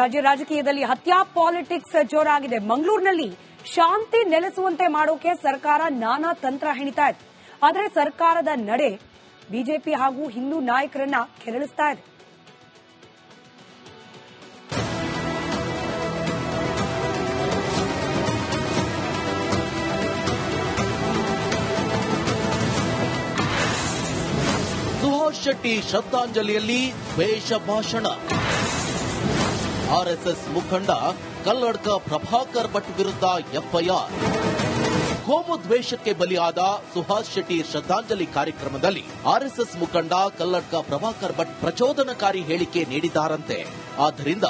ರಾಜ್ಯ ರಾಜಕೀಯದಲ್ಲಿ ಹತ್ಯಾ ಪಾಲಿಟಿಕ್ಸ್ ಜೋರಾಗಿದೆ. ಮಂಗಳೂರಿನಲ್ಲಿ ಶಾಂತಿ ನೆಲೆಸುವಂತೆ ಮಾಡೋಕೆ ಸರ್ಕಾರ ನಾನಾ ತಂತ್ರ ಹೆಣಿತಾ ಇದೆ. ಆದರೆ ಸರ್ಕಾರದ ನಡೆ ಬಿಜೆಪಿ ಹಾಗೂ ಹಿಂದೂ ನಾಯಕರನ್ನ ಕೆರಳಿಸ್ತಾ ಇದೆ. ಸುಹಾಸ್ ಶೆಟ್ಟಿ ಶ್ರದ್ಧಾಂಜಲಿಯಲ್ಲಿ ದ್ವೇಷ ಭಾಷಣ. ಆರ್ಎಸ್ಎಸ್ ಮುಖಂಡ ಕಲ್ಲಡ್ಕ ಪ್ರಭಾಕರ್ ಭಟ್ ವಿರುದ್ಧ ಎಫ್ಐಆರ್. ಕೋಮು ದ್ವೇಷಕ್ಕೆ ಬಲಿಯಾದ ಸುಹಾಸ್ ಶೆಟ್ಟಿ ಶ್ರದ್ಧಾಂಜಲಿ ಕಾರ್ಯಕ್ರಮದಲ್ಲಿ ಆರ್ಎಸ್ಎಸ್ ಮುಖಂಡ ಕಲ್ಲಡ್ಕ ಪ್ರಭಾಕರ್ ಭಟ್ ಪ್ರಚೋದನಕಾರಿ ಹೇಳಿಕೆ ನೀಡಿದ್ದಾರಂತೆ. ಆದ್ದರಿಂದ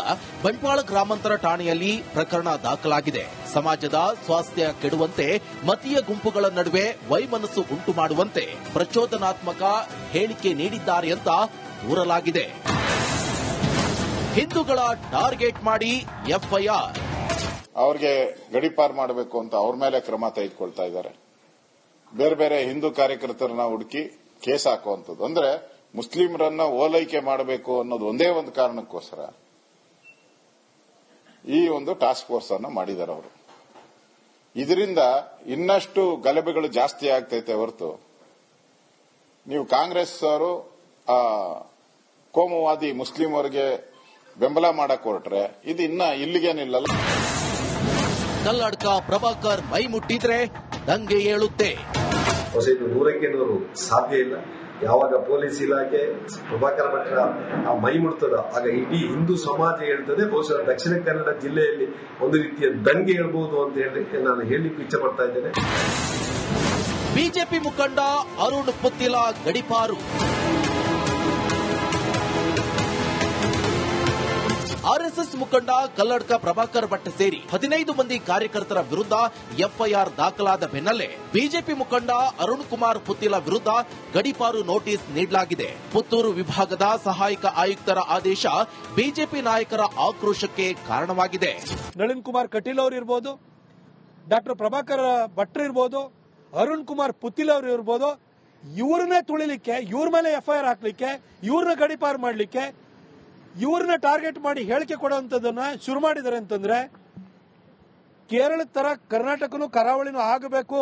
ಬಂಟ್ವಾಳ ಗ್ರಾಮಾಂತರ ಠಾಣೆಯಲ್ಲಿ ಪ್ರಕರಣ ದಾಖಲಾಗಿದೆ. ಸಮಾಜದ ಸ್ವಾಸ್ಥ್ಯ ಕೆಡುವಂತೆ, ಮತೀಯ ಗುಂಪುಗಳ ನಡುವೆ ವೈಮನಸ್ಸು ಉಂಟು ಮಾಡುವಂತೆ ಪ್ರಚೋದನಾತ್ಮಕ ಹೇಳಿಕೆ ನೀಡಿದ್ದಾರೆ ಅಂತ ದೂರಲಾಗಿದೆ. ಹಿಂದೂಗಳ ಟಾರ್ಗೆಟ್ ಮಾಡಿ ಎಫ್ಐಆರ್. ಅವ್ರಿಗೆ ಗಡಿಪಾರ್ ಮಾಡಬೇಕು ಅಂತ ಅವ್ರ ಮೇಲೆ ಕ್ರಮ ತೆಗೆದುಕೊಳ್ತಾ ಇದ್ದಾರೆ. ಬೇರೆ ಬೇರೆ ಹಿಂದೂ ಕಾರ್ಯಕರ್ತರನ್ನ ಹುಡುಕಿ ಕೇಸ್ ಹಾಕುವಂಥದ್ದು. ಅಂದ್ರೆ ಮುಸ್ಲಿಮರನ್ನ ಓಲೈಕೆ ಮಾಡಬೇಕು ಅನ್ನೋದು ಒಂದೇ ಒಂದು ಕಾರಣಕ್ಕೋಸ್ಕರ ಈ ಒಂದು ಟಾಸ್ಕ್ ಫೋರ್ಸ್ ಅನ್ನು ಮಾಡಿದ್ದಾರೆ ಅವರು. ಇದರಿಂದ ಇನ್ನಷ್ಟು ಗಲಭೆಗಳು ಜಾಸ್ತಿ ಆಗ್ತೈತೆ ಹೊರತು ನೀವು ಕಾಂಗ್ರೆಸ್ ಅವರು ಕೋಮುವಾದಿ ಮುಸ್ಲಿಮರಿಗೆ ಬೆಂಬಲ ಮಾಡಕ್ ಹೊರಟ್ರೆ ಇದು ಇನ್ನ ಇಲ್ಲಿಗೇನಿಲ್ಲ ನಿಲ್ಲಲ್ಲ ಕಲ್ಲಡ್ಕ ಪ್ರಭಾಕರ್ ಮೈ ಮುಟ್ಟಿದ್ರೆ ದಂಗೆ ಏಳುತ್ತೆ. ಹೊಸ ಇದು ನೂರಕ್ಕೆ ನೂರು ಸಾಧ್ಯ ಇಲ್ಲ. ಯಾವಾಗ ಪೊಲೀಸ್ ಇಲಾಖೆ ಪ್ರಭಾಕರ್ ಭಟ್ರ ಆ ಮೈ ಮುಡ್ತದ ಆಗ ಇಡೀ ಹಿಂದೂ ಸಮಾಜ ಹೇಳ್ತದೆ ಬಹುಶಃ ದಕ್ಷಿಣ ಕನ್ನಡ ಜಿಲ್ಲೆಯಲ್ಲಿ ಒಂದು ರೀತಿಯ ದಂಗೆ ಹೇಳ್ಬಹುದು ಅಂತ ಹೇಳಿ ನಾನು ಹೇಳಿ ಇಚ್ಛೆ ಪಡ್ತಾ ಇದ್ದೇನೆ. ಬಿಜೆಪಿ ಮುಖಂಡ ಅರುಣ್ ಪುತ್ತಿಲ ಗಡಿಪಾರು. ಆರ್ಎಸ್ಎಸ್ ಮುಖಂಡ ಕಲ್ಲಡ್ಕ ಪ್ರಭಾಕರ್ ಭಟ್ ಸೇರಿ ಹದಿನೈದು ಮಂದಿ ಕಾರ್ಯಕರ್ತರ ವಿರುದ್ಧ ಎಫ್ಐಆರ್ ದಾಖಲಾದ ಬೆನ್ನಲ್ಲೇ ಬಿಜೆಪಿ ಮುಖಂಡ ಅರುಣ್ ಕುಮಾರ್ ಪುತ್ತಿಲ ವಿರುದ್ಧ ಗಡಿಪಾರು ನೋಟಿಸ್ ನೀಡಲಾಗಿದೆ. ಪುತ್ತೂರು ವಿಭಾಗದ ಸಹಾಯಕ ಆಯುಕ್ತರ ಆದೇಶ ಬಿಜೆಪಿ ನಾಯಕರ ಆಕ್ರೋಶಕ್ಕೆ ಕಾರಣವಾಗಿದೆ. ನಳಿನ್ ಕುಮಾರ್ ಕಟೀಲ್ ಅವರು ಇರ್ಬೋದು, ಡಾಕ್ಟರ್ ಪ್ರಭಾಕರ್ ಭಟ್ರು ಇರ್ಬೋದು, ಅರುಣ್ ಕುಮಾರ್ ಪುತ್ತಿಲ್ ಅವರು ಇರ್ಬೋದು, ಇವ್ರನ್ನೇ ತುಳಿಲಿಕ್ಕೆ, ಇವ್ರ ಮೇಲೆ ಎಫ್ಐಆರ್ ಹಾಕ್ಲಿಕ್ಕೆ, ಇವ್ರನ್ನ ಗಡಿಪಾರು ಮಾಡಲಿಕ್ಕೆ ಇವ್ರನ್ನ ಟಾರ್ಗೆಟ್ ಮಾಡಿ ಹೇಳಿಕೆ ಕೊಡುವಂಥದ್ದನ್ನ ಶುರು ಮಾಡಿದ್ದಾರೆ ಅಂತಂದ್ರೆ, ಕೇರಳ ತರ ಕರ್ನಾಟಕನು ಕರಾವಳಿನೂ ಆಗಬೇಕು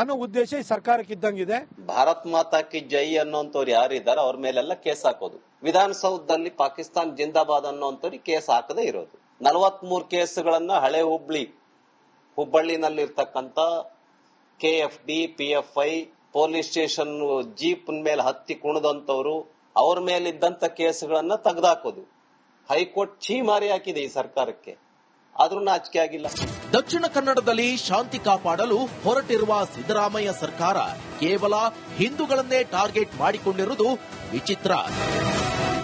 ಅನ್ನೋ ಉದ್ದೇಶ ಈ ಸರ್ಕಾರಕ್ಕೆ ಇದ್ದಂಗಿದೆ ಭಾರತ್ ಮಾತಾ ಕಿ ಜೈ ಅನ್ನೋಂಥವ್ರು ಯಾರಿದ್ದಾರೆ, ಅವ್ರ ಮೇಲೆಲ್ಲ ಕೇಸ್ ಹಾಕೋದು. ವಿಧಾನಸೌಧದಲ್ಲಿ ಪಾಕಿಸ್ತಾನ್ ಜಿಂದಾಬಾದ್ ಅನ್ನೋಂಥವ್ರಿಗೆ ಕೇಸ್ ಹಾಕದೇ ಇರೋದು. ನಲವತ್ಮೂರು ಕೇಸ್ಗಳನ್ನ ಹಳೆ Hubli, ಹುಬ್ಬಳ್ಳಿನಲ್ಲಿರ್ತಕ್ಕಂಥ K F D P F I police station jeep ಮೇಲೆ ಹತ್ತಿ ಕುಣಿದಂತವ್ರು ಅವ್ರ ಮೇಲಿದ್ದಂತ ಕೇಸ್ಗಳನ್ನ ತೆಗೆದಾಕೋದು. ಹೈಕೋರ್ಟ್ ಛೀಮಾರಿ ಹಾಕಿದೆ ಈ ಸರ್ಕಾರಕ್ಕೆ. ಆದ್ರೂ ನಾಚಿಕೆ ಆಗಿಲ್ಲ. ದಕ್ಷಿಣ ಕನ್ನಡದಲ್ಲಿ ಶಾಂತಿ ಕಾಪಾಡಲು ಹೊರಟಿರುವ ಸಿದ್ದರಾಮಯ್ಯ ಸರ್ಕಾರ ಕೇವಲ ಹಿಂದೂಗಳನ್ನೇ ಟಾರ್ಗೆಟ್ ಮಾಡಿಕೊಂಡಿರುವುದು ವಿಚಿತ್ರ.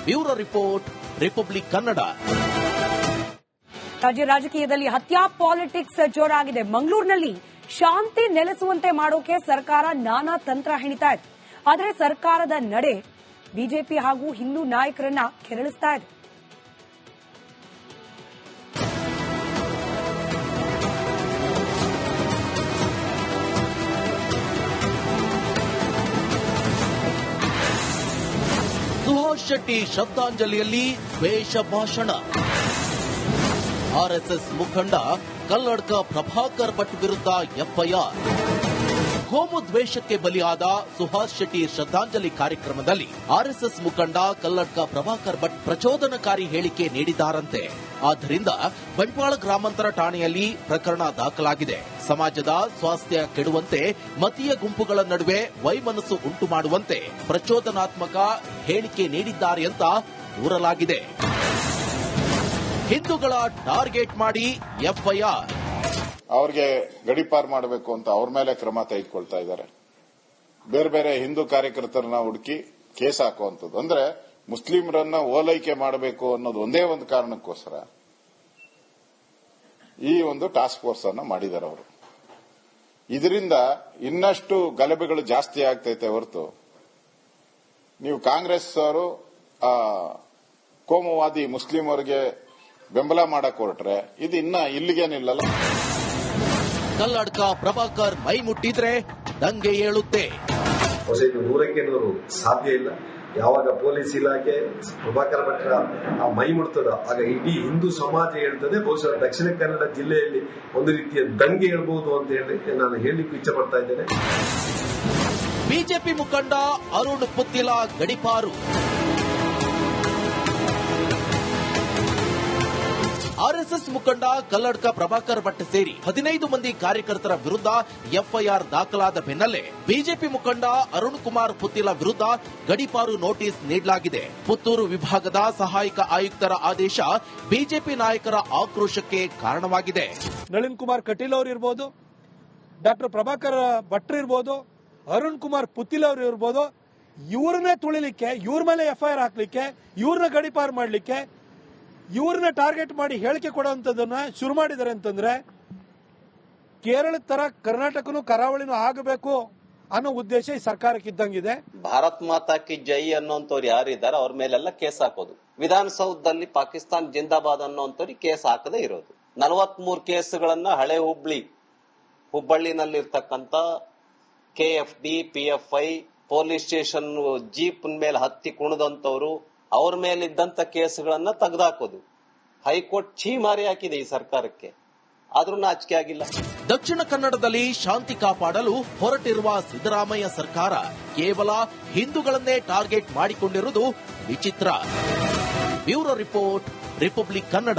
Bureau report republic Kannada. ರಾಜ್ಯ ರಾಜಕೀಯದಲ್ಲಿ ಹತ್ಯಾ ಪಾಲಿಟಿಕ್ಸ್ ಜೋರಾಗಿದೆ. ಮಂಗಳೂರಿನಲ್ಲಿ ಶಾಂತಿ ನೆಲೆಸುವಂತೆ ಮಾಡೋಕೆ ಸರ್ಕಾರ ನಾನಾ ತಂತ್ರ ಹೆಣಿತಾ ಇದೆ. ಆದರೆ ಸರ್ಕಾರದ ನಡೆ ಬಿಜೆಪಿ ಹಾಗೂ ಹಿಂದೂ ನಾಯಕರನ್ನ ಕೆರಳಿಸ್ತಾ ಇದೆ. ಸುಹಾಸ್ ಶೆಟ್ಟಿ ಶ್ರದ್ಧಾಂಜಲಿಯಲ್ಲಿ ದ್ವೇಷ ಭಾಷಣ. ಆರ್ಎಸ್ಎಸ್ ಮುಖಂಡ ಕಲ್ಲಡ್ಕ ಪ್ರಭಾಕರ್ ಭಟ್ ವಿರುದ್ಧ ಎಫ್ಐಆರ್. ಕೋಮು ದ್ವೇಷಕ್ಕೆ ಬಲಿಯಾದ ಸುಹಾಸ್ ಶೆಟ್ಟಿ ಶ್ರದ್ಧಾಂಜಲಿ ಕಾರ್ಯಕ್ರಮದಲ್ಲಿ ಆರ್ಎಸ್ಎಸ್ ಮುಖಂಡ ಕಲ್ಲಡ್ಕ ಪ್ರಭಾಕರ್ ಭಟ್ ಪ್ರಚೋದನಕಾರಿ ಹೇಳಿಕೆ ನೀಡಿದ್ದಾರಂತೆ. ಆದ್ದರಿಂದ ಬಂಟ್ವಾಳ ಗ್ರಾಮಾಂತರ ಠಾಣೆಯಲ್ಲಿ ಪ್ರಕರಣ ದಾಖಲಾಗಿದೆ. ಸಮಾಜದ ಸ್ವಾಸ್ಥ್ಯ ಕೆಡುವಂತೆ, ಮತೀಯ ಗುಂಪುಗಳ ನಡುವೆ ವೈಮನಸ್ಸು ಉಂಟು ಮಾಡುವಂತೆ ಪ್ರಚೋದನಾತ್ಮಕ ಹೇಳಿಕೆ ನೀಡಿದ್ದಾರೆ ಅಂತ ದೂರಲಾಗಿದೆ. ಹಿಂದೂಗಳ ಟಾರ್ಗೆಟ್ ಮಾಡಿ ಎಫ್ಐಆರ್. ಅವ್ರಿಗೆ ಗಡಿಪಾರ್ ಮಾಡಬೇಕು ಅಂತ ಅವ್ರ ಮೇಲೆ ಕ್ರಮ ತೆಗೆದುಕೊಳ್ತಾ ಇದ್ದಾರೆ. ಬೇರೆ ಬೇರೆ ಹಿಂದೂ ಕಾರ್ಯಕರ್ತರನ್ನ ಹುಡುಕಿ ಕೇಸ್ ಹಾಕುವಂಥದ್ದು. ಅಂದ್ರೆ ಮುಸ್ಲಿಮರನ್ನ ಓಲೈಕೆ ಮಾಡಬೇಕು ಅನ್ನೋದು ಒಂದೇ ಒಂದು ಕಾರಣಕ್ಕೋಸ್ಕರ ಈ ಒಂದು ಟಾಸ್ಕ್ ಫೋರ್ಸ್ ಅನ್ನು ಮಾಡಿದ್ದಾರೆ ಅವರು. ಇದರಿಂದ ಇನ್ನಷ್ಟು ಗಲಭೆಗಳು ಜಾಸ್ತಿ ಆಗ್ತೈತೆ ಹೊರತು ನೀವು ಕಾಂಗ್ರೆಸ್ ಅವರು ಕೋಮುವಾದಿ ಮುಸ್ಲಿಮರಿಗೆ ಬೆಂಬಲ ಮಾಡಕ್ ಹೊರಟ್ರೆ ಇದು ಇನ್ನ ಇಲ್ಲಿಗೆ ನಿಲ್ಲಲ್ಲ ಕಲ್ಲಡ್ಕ ಪ್ರಭಾಕರ್ ಮೈ ಮುಟ್ಟಿದ್ರೆ ದಂಗೆ ಏಳುತ್ತೆ. ನೂರಕ್ಕೆ ನೂರು ಸಾಧ್ಯ ಇಲ್ಲ. ಯಾವಾಗ ಪೊಲೀಸ್ ಇಲಾಖೆ ಪ್ರಭಾಕರ್ ಭಟ್ರ ಆ ಮೈ ಮುಡ್ತದ ಆಗ ಇಡೀ ಹಿಂದೂ ಸಮಾಜ ಹೇಳ್ತದೆ ಬಹುಶಃ ದಕ್ಷಿಣ ಕನ್ನಡ ಜಿಲ್ಲೆಯಲ್ಲಿ ಒಂದು ರೀತಿಯ ದಂಗೆ ಹೇಳ್ಬಹುದು ಅಂತ ಹೇಳಿ ನಾನು ಹೇಳಲಿಕ್ಕೆ ಇಚ್ಛೆ ಪಡ್ತಾ ಇದ್ದೇನೆ. ಬಿಜೆಪಿ ಮುಖಂಡ ಅರುಣ್ ಪುತ್ತಿಲ ಗಡಿಪಾರು. ಆರ್ಎಸ್ಎಸ್ ಮುಖಂಡ ಕಲ್ಲಡ್ಕ ಪ್ರಭಾಕರ್ ಭಟ್ ಸೇರಿ ಹದಿನೈದು ಮಂದಿ ಕಾರ್ಯಕರ್ತರ ವಿರುದ್ಧ ಎಫ್ಐಆರ್ ದಾಖಲಾದ ಬೆನ್ನಲ್ಲೇ ಬಿಜೆಪಿ ಮುಖಂಡ ಅರುಣ್ ಕುಮಾರ್ ಪುತ್ತಿಲ ವಿರುದ್ಧ ಗಡಿಪಾರು ನೋಟಿಸ್ ನೀಡಲಾಗಿದೆ. ಪುತ್ತೂರು ವಿಭಾಗದ ಸಹಾಯಕ ಆಯುಕ್ತರ ಆದೇಶ ಬಿಜೆಪಿ ನಾಯಕರ ಆಕ್ರೋಶಕ್ಕೆ ಕಾರಣವಾಗಿದೆ. ನಳಿನ್ ಕುಮಾರ್ ಕಟೀಲ್ ಅವರು ಇರ್ಬೋದು, ಡಾಕ್ಟರ್ ಪ್ರಭಾಕರ್ ಭಟ್ರು ಇರ್ಬೋದು, ಅರುಣ್ ಕುಮಾರ್ ಪುತ್ತಿಲ್ ಅವರು ಇರ್ಬೋದು, ಇವ್ರನ್ನೇ ತುಳಿಲಿಕ್ಕೆ, ಇವ್ರ ಮೇಲೆ ಎಫ್ಐಆರ್ ಹಾಕ್ಲಿಕ್ಕೆ, ಇವ್ರನ್ನ ಗಡಿಪಾರು ಮಾಡಲಿಕ್ಕೆ ಇವ್ರನ್ನ ಟಾರ್ಗೆಟ್ ಮಾಡಿ ಹೇಳಿಕೆ ಕೊಡುವಂಥದ್ದನ್ನ ಶುರು ಮಾಡಿದ್ದಾರೆ ಅಂತಂದ್ರೆ, ಕೇರಳ ತರ ಕರ್ನಾಟಕನು ಕರಾವಳಿನೂ ಆಗಬೇಕು ಅನ್ನೋ ಉದ್ದೇಶ ಈ ಸರ್ಕಾರಕ್ಕೆ ಇದ್ದಂಗಿದೆ ಭಾರತ್ ಮಾತಾ ಕಿ ಜೈ ಅನ್ನೋಂಥವ್ರು ಯಾರಿದ್ದಾರೆ, ಅವ್ರ ಮೇಲೆಲ್ಲ ಕೇಸ್ ಹಾಕೋದು. ವಿಧಾನಸೌಧದಲ್ಲಿ ಪಾಕಿಸ್ತಾನ್ ಜಿಂದಾಬಾದ್ ಅನ್ನೋಂಥವ್ರಿಗೆ ಕೇಸ್ ಹಾಕದೇ ಇರೋದು. ನಲವತ್ಮೂರು ಕೇಸ್ಗಳನ್ನ ಹಳೆ Hubli, ಹುಬ್ಬಳ್ಳಿನಲ್ಲಿರ್ತಕ್ಕಂಥ K F D, P F I, police station jeep ಮೇಲೆ ಹತ್ತಿ ಕುಣಿದಂತವ್ರು ಅವ್ರ ಮೇಲಿದ್ದಂತ ಕೇಸ್ಗಳನ್ನ ತೆಗೆದಾಕೋದು. ಹೈಕೋರ್ಟ್ ಛೀ ಮಾರಿ ಹಾಕಿದೆ ಈ ಸರ್ಕಾರಕ್ಕೆ. ಆದ್ರೂ ನಾಚಿಕೆ ಆಗಿಲ್ಲ. ದಕ್ಷಿಣ ಕನ್ನಡದಲ್ಲಿ ಶಾಂತಿ ಕಾಪಾಡಲು ಹೊರಟಿರುವ ಸಿದ್ದರಾಮಯ್ಯ ಸರ್ಕಾರ ಕೇವಲ ಹಿಂದೂಗಳನ್ನೇ ಟಾರ್ಗೆಟ್ ಮಾಡಿಕೊಂಡಿರುವುದು ವಿಚಿತ್ರ. Bureau report, republic Kannada.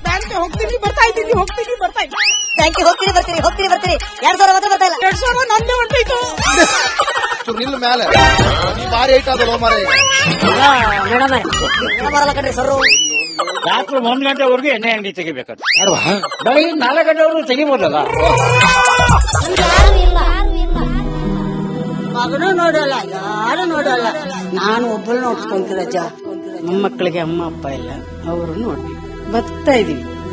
Bank ಹೋಗ್ತೀನಿ ಬರ್ತಾ ಇದ್ದೀನಿ ಹೋಗ್ತೀನಿ ಬರ್ತಾ ಇದ್ದೀನಿ. ಥ್ಯಾಂಕ್ ಯು ಹೋಗ್ತೀನಿ ಬರ್ತೀನಿ ಹೋಗ್ತೀನಿ ಬರ್ತೀನಿ. ಎರಡ್ ಸಾವಿರ ಮಾತ್ರ ಬರ್ತಾ ಇಲ್ಲ. ಎರಡ್ ಸಾವಿರ ನಂದೇ ಹೊಂಟೈತು ಇಷ್ಟು ನಿಲ್ ಮೇಲೆ. ಈ ಬಾರಿ ಐಟ್ ಅದಲ್ಲ ಮಾರ ಮೇಡಮ್ ಬರಲ್ಲ ಕಣ್ರಿ ಸರ್ ರಾತ್ರಿ ಒಂದ್ ಗಂಟೆವರೆಗೂ ಎಣ್ಣೆ ಅಂಗಡಿ ತೆಗಿಬೇಕು ಬರೀ ನಾಲ್ಕು ಗಂಟೆವರೆಗೂ ತೆಗಿಬೋದಲ್ಲ? ಯಾರು ಇಲ್ಲ ಮಗನೂ ನೋಡಲ್ಲ ಯಾರು ನೋಡಲ್ಲ. ನಾನು ಒಬ್ಬಳು ನೋಡ್ಕೊಂತೀರಜ್ಜ ಮಕ್ಕಳಿಗೆ ಅಮ್ಮ ಅಪ್ಪ ಇಲ್ಲ. ಅವರು ನೋಡ್ಬೇಕು. ಬರ್ತಾ ಇದೀವಿ.